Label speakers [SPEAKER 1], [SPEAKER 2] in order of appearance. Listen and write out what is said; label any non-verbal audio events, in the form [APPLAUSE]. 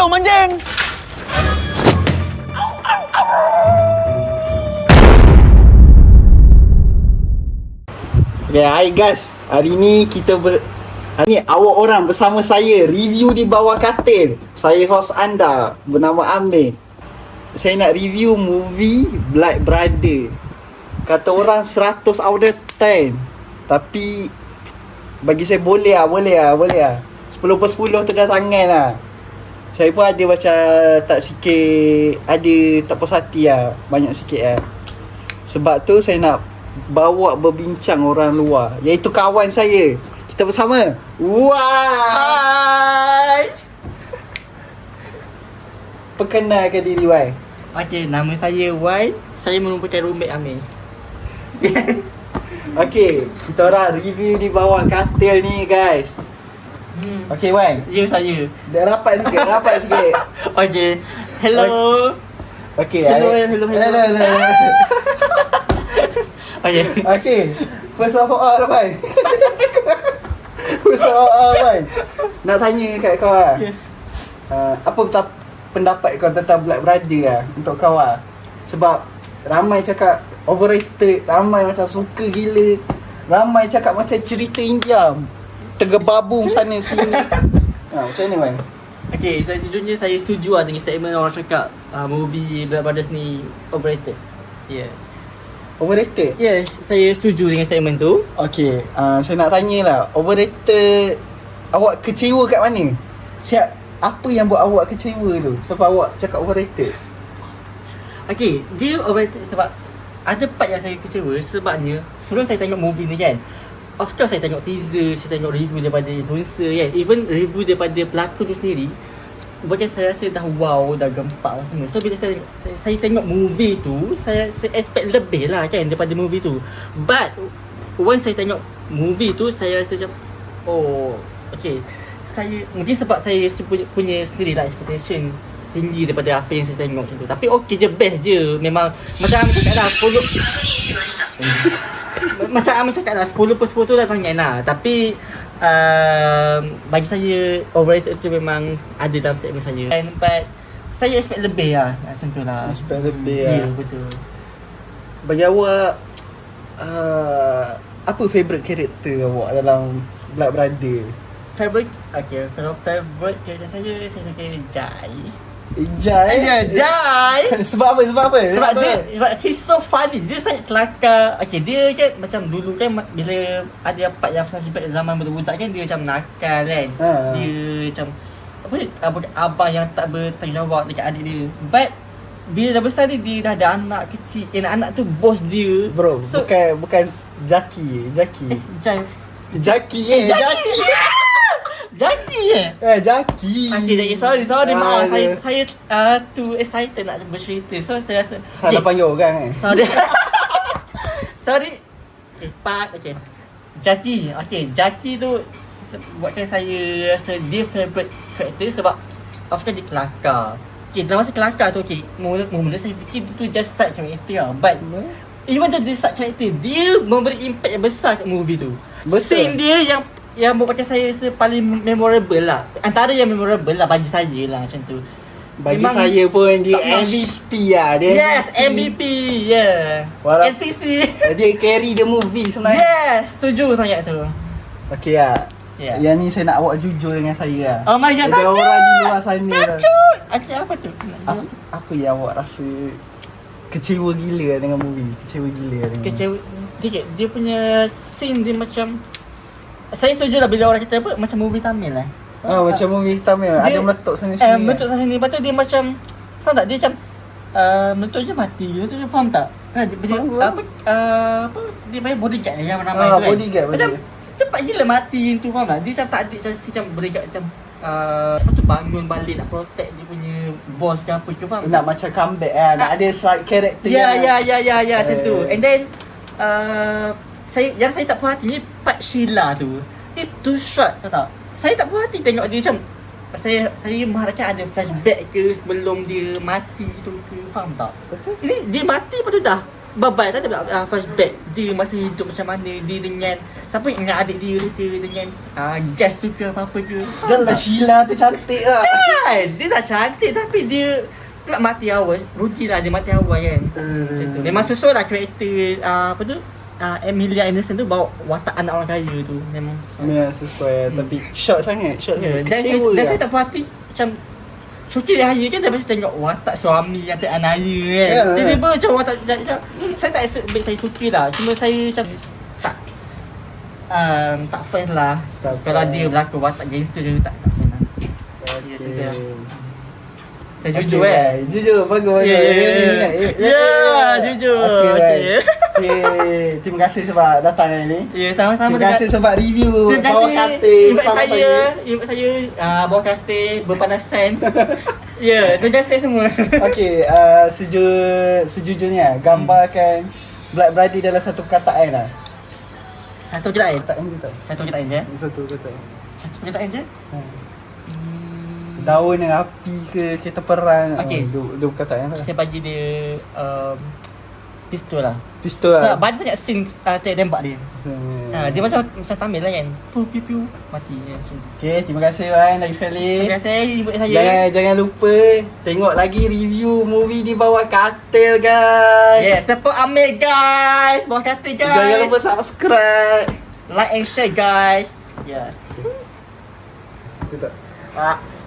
[SPEAKER 1] Tolong manjing!
[SPEAKER 2] Okay, hai guys. Hari ni kita ber... Hari ni awak orang bersama saya review di bawah katil. Saya host anda bernama Amir. Saya nak review movie Black Brother. Kata orang 100 out of 10. Tapi bagi saya boleh lah, boleh lah, boleh lah. 10 per 10 tu dah tangan lah. Saya pun ada macam tak sikit, ada tak puas hati lah. Banyak sikit lah. Sebab tu saya nak bawa berbincang orang luar Iaitu kawan saya Kita bersama Wah
[SPEAKER 3] Hai.
[SPEAKER 2] Perkenalkan diri Wai
[SPEAKER 3] Okey, nama saya Wan. Saya merupakan roommate Amir. [LAUGHS]
[SPEAKER 2] Okay Kita orang review di bawah katil ni guys
[SPEAKER 3] Hmm.
[SPEAKER 2] Okay Wan
[SPEAKER 3] Ya saya.
[SPEAKER 2] Dah rapat sikit Rapat sikit [LAUGHS]
[SPEAKER 3] Okey. Hello.
[SPEAKER 2] Okay
[SPEAKER 3] Hello,
[SPEAKER 2] I-
[SPEAKER 3] hello, hello.
[SPEAKER 2] hello, hello. [LAUGHS]
[SPEAKER 3] Okey.
[SPEAKER 2] Okay First of all Wan First of all Wan Nak tanya kat kau lah
[SPEAKER 3] Ya.
[SPEAKER 2] uh, Apa peta- pendapat kau tentang Black Brother lah Untuk kau lah Sebab Ramai cakap Overrated Ramai macam suka gila Ramai cakap macam cerita injam Tergebabung sana sini ha, [LAUGHS] Macam mana Wan?
[SPEAKER 3] Okey, saya sejujurnya saya setuju lah dengan statement orang cakap uh, movie Black Brothers ni overrated. Yeah.
[SPEAKER 2] Overrated?
[SPEAKER 3] Yes, saya setuju dengan statement tu.
[SPEAKER 2] Okay uh, Saya nak tanya lah Overrated Awak kecewa kat mana? Siap Apa yang buat awak kecewa tu? Sebab awak cakap overrated
[SPEAKER 3] Okey, dia overrated sebab ada part yang saya kecewa sebabnya sebelum saya tengok movie ni kan Of course saya tengok teaser, saya tengok review daripada influencer kan? Even review daripada pelakon tu sendiri Buatkan saya rasa dah wow, dah gempak semua. So bila saya, saya, saya tengok movie tu Saya, saya expect lebih lah kan daripada movie tu. But Once saya tengok movie tu Saya rasa macam Oh Okay. Saya Mungkin sebab saya punya, punya sendiri lah expectation tinggi daripada apa yang saya tengok macam tu. Tapi okey je, best je. Memang Macam Amir cakap lah 10 [LAUGHS] Macam Amir cakap lah 10 per 10 tu dah tangan lah Tapi um, Bagi saya Overrated tu memang Ada dalam statement saya. And but Saya expect lebih lah Macam tu lah.
[SPEAKER 2] Expect lebih
[SPEAKER 3] Ya
[SPEAKER 2] lah.
[SPEAKER 3] Betul.
[SPEAKER 2] Bagi awak uh, Apa favourite character awak dalam Black Brother?
[SPEAKER 3] Favorite Okay Kalau favorite character saya Saya suka Jai
[SPEAKER 2] Jai
[SPEAKER 3] Ya Jai [LAUGHS]
[SPEAKER 2] Sebab apa? Sebab apa?
[SPEAKER 3] Sebab
[SPEAKER 2] apa?
[SPEAKER 3] dia sebab he's so funny. Dia sangat kelakar. Okay, dia kan macam dulu kan bila ada part yang flashback zaman budak-budak kan dia macam nakal kan.
[SPEAKER 2] Ha.
[SPEAKER 3] Dia macam apa ni, abang, abang yang tak bertanggungjawab dekat adik dia. But bila dah besar ni dia dah ada anak kecil. And anak tu bos dia.
[SPEAKER 2] Bro,
[SPEAKER 3] so,
[SPEAKER 2] bukan bukan Jaki, Jaki.
[SPEAKER 3] Eh, Jai.
[SPEAKER 2] Jaki eh, Jaki.
[SPEAKER 3] Jadi eh.
[SPEAKER 2] Eh, Jaki.
[SPEAKER 3] Okay, jadi sorry, sorry,
[SPEAKER 2] Ah,
[SPEAKER 3] maaf. Saya,
[SPEAKER 2] dia-
[SPEAKER 3] saya uh, too excited nak bercerita. So, saya rasa...
[SPEAKER 2] Salah
[SPEAKER 3] Okay.
[SPEAKER 2] panggil orang eh.
[SPEAKER 3] Sorry. [LAUGHS] Sorry. Okay, part. Okay. Jackie. Okay, Jackie tu buatkan saya rasa dia favourite character sebab of course dia kelakar. Okay, dalam masa kelakar tu, okay, mula, mula saya fikir dia tu just side character lah. But, even though dia side character, dia memberi impact yang besar kat movie tu.
[SPEAKER 2] Betul.
[SPEAKER 3] Scene dia yang yang buatkan saya rasa paling memorable lah. Antara yang memorable lah bagi saya lah macam tu.
[SPEAKER 2] Bagi
[SPEAKER 3] Memang
[SPEAKER 2] saya pun dia
[SPEAKER 3] notch.
[SPEAKER 2] MVP lah dia.
[SPEAKER 3] Yes, MVP. Yeah.
[SPEAKER 2] Walau-
[SPEAKER 3] NPC.
[SPEAKER 2] Dia carry the movie sebenarnya.
[SPEAKER 3] Yes, setuju sangat tu.
[SPEAKER 2] Okey lah.
[SPEAKER 3] Ya.
[SPEAKER 2] Yang ni saya nak awak jujur dengan saya lah.
[SPEAKER 3] Oh my god,
[SPEAKER 2] Ada orang di luar sana lah.
[SPEAKER 3] Takut. Okay, apa tu?
[SPEAKER 2] Apa, apa yang awak rasa kecewa gila dengan movie? Kecewa gila dengan
[SPEAKER 3] Kecewa. Dia, dia punya scene dia macam saya setuju lah bila orang kata apa macam movie Tamil lah.
[SPEAKER 2] Ah, macam movie hitam ya. Ada meletup sana sini.
[SPEAKER 3] Eh, meletup sana sini. Lepas tu dia macam faham tak? Dia macam uh, meletup je mati. Meletup je faham tak? Kan dia, dia, apa, uh, apa dia panggil bodyguard yang ramai
[SPEAKER 2] Ah,
[SPEAKER 3] tu kan.
[SPEAKER 2] bodyguard,
[SPEAKER 3] Macam
[SPEAKER 2] bodyguard.
[SPEAKER 3] cepat gila mati tu faham tak? Dia macam tak ada macam, macam bodyguard macam uh, apa tu bangun balik nak protect dia punya boss ke apa ke faham?
[SPEAKER 2] Nak macam comeback kan. Nak ada side character
[SPEAKER 3] Ya ya ya ya ya macam tu.
[SPEAKER 2] Eh.
[SPEAKER 3] And then uh, saya yang saya tak puas hati ni part Sheila tu. It's too short tahu tak? Saya tak puas hati tengok dia macam saya saya mengharapkan ada flashback ke sebelum dia mati tu ke faham tak?
[SPEAKER 2] Betul.
[SPEAKER 3] Ini dia mati lepas tu dah Babal tak ada uh, flashback. Dia masa hidup macam mana Dia dengan Siapa ingat adik dia ke Dengan uh, gas tu ke apa-apa ke.
[SPEAKER 2] Dah lah Sheila tu cantik lah.
[SPEAKER 3] Kan? Dia tak cantik Tapi dia Pula mati awal. Rugi lah dia mati awal kan. Macam tu. Memang susul lah karakter uh, Apa tu uh, Emilia Anderson tu bawa watak anak orang kaya tu Memang
[SPEAKER 2] Ya sesuai
[SPEAKER 3] Hmm.
[SPEAKER 2] Tapi short sangat Short
[SPEAKER 3] Ya,
[SPEAKER 2] sangat
[SPEAKER 3] dan, saya, dan saya tak puas hati Macam Syukur dia raya kan biasa tengok watak suami yang tak anaya kan
[SPEAKER 2] Ya, ya.
[SPEAKER 3] Tiba-tiba macam watak macam, Saya tak expect baik saya suka lah Cuma saya macam Tak um, Tak fan lah
[SPEAKER 2] Tak
[SPEAKER 3] Kalau
[SPEAKER 2] fan.
[SPEAKER 3] dia berlakon watak gangster je tak, tak fan lah Kalau dia macam tu lah Saya jujur
[SPEAKER 2] Okay,
[SPEAKER 3] eh.
[SPEAKER 2] Jujur bagus bagus.
[SPEAKER 3] Ya, ya, ya.
[SPEAKER 2] Eh,
[SPEAKER 3] Ya, jujur.
[SPEAKER 2] Okay,
[SPEAKER 3] Okay.
[SPEAKER 2] Okay, terima kasih sebab datang hari ni.
[SPEAKER 3] Ya sama-sama
[SPEAKER 2] Terima kasih sebab review
[SPEAKER 3] Terima
[SPEAKER 2] bawah
[SPEAKER 3] kasih
[SPEAKER 2] katil
[SPEAKER 3] invite
[SPEAKER 2] bersama
[SPEAKER 3] saya,
[SPEAKER 2] saya.
[SPEAKER 3] invite saya uh, bawah katil berpanasan. [LAUGHS] ya, terima kasih semua.
[SPEAKER 2] Okay, uh, sejujur, sejujurnya gambarkan Black Brady dalam satu perkataan lah.
[SPEAKER 3] Satu perkataan.
[SPEAKER 2] Perkataan kita.
[SPEAKER 3] Satu perkataan je.
[SPEAKER 2] Satu perkataan.
[SPEAKER 3] Satu perkataan je.
[SPEAKER 2] Ha.
[SPEAKER 3] Hmm,
[SPEAKER 2] Daun dengan api ke kereta perang.
[SPEAKER 3] Okay.
[SPEAKER 2] Oh, dua, dua perkataan lah.
[SPEAKER 3] saya bagi dia um, pistol lah.
[SPEAKER 2] Pistol lah.
[SPEAKER 3] banyak sangat scene uh, tembak dia.
[SPEAKER 2] Hmm.
[SPEAKER 3] Ha, dia macam macam Tamil lah kan. Piu piu piu mati ya.
[SPEAKER 2] Okay, terima kasih Wan lagi sekali.
[SPEAKER 3] Terima kasih ibu saya.
[SPEAKER 2] Jangan jangan lupa tengok lagi review movie di bawah katil guys.
[SPEAKER 3] Yeah, support Amir guys. Bawah katil guys.
[SPEAKER 2] Jangan lupa subscribe.
[SPEAKER 3] like and share guys. Yeah.
[SPEAKER 2] Tutup. Ah.